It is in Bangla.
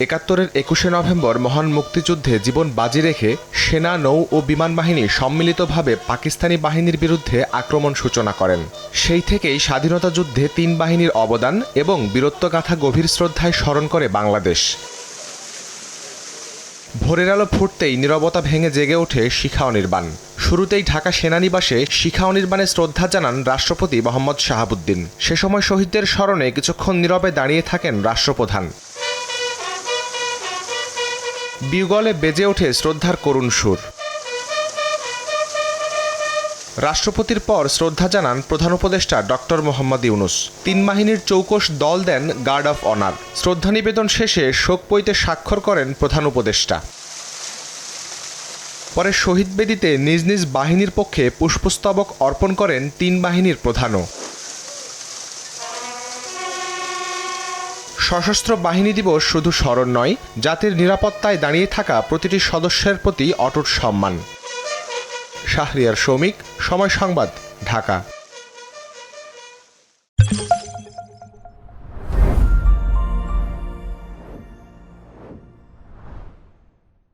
একাত্তরের একুশে নভেম্বর মহান মুক্তিযুদ্ধে জীবন বাজি রেখে সেনা, নৌ ও বিমান বাহিনী সম্মিলিতভাবে পাকিস্তানি বাহিনীর বিরুদ্ধে আক্রমণ সূচনা করেন। সেই থেকেই স্বাধীনতা যুদ্ধে তিন বাহিনীর অবদান এবং বীরত্বগাথা গভীর শ্রদ্ধায় স্মরণ করে বাংলাদেশ। ভোরের আলো ফুটতেই নীরবতা ভেঙে জেগে ওঠে শিখা অনির্বাণ শুরুতেই ঢাকা সেনানিবাসে শিখা অনির্বাণে শ্রদ্ধা জানান রাষ্ট্রপতি মোহাম্মদ শাহাবুদ্দিন। সে সময় শহীদদের স্মরণে কিছুক্ষণ নীরবে দাঁড়িয়ে থাকেন রাষ্ট্রপ্রধান। বিউগলে বেজে ওঠে শ্রদ্ধার করুণ সুর। রাষ্ট্রপতির পর শ্রদ্ধা জানান প্রধান উপদেষ্টা ডক্টর মোহাম্মদ ইউনুস। তিন বাহিনীর চৌকস দল দেন গার্ড অফ অনার। শ্রদ্ধা নিবেদন শেষে শোক বইতে স্বাক্ষর করেন প্রধান উপদেষ্টা। পরে শহীদ বেদিতে নিজ নিজ বাহিনীর পক্ষে পুষ্পস্তবক অর্পণ করেন তিন বাহিনীর প্রধানও। সশস্ত্র বাহিনী দিবস শুধু স্মরণ নয়, জাতির নিরাপত্তায় দাঁড়িয়ে থাকা প্রতিটি সদস্যের প্রতি অটুট সম্মান। শাহরিয়ার শ্রমিক সময় সংবাদ, ঢাকা।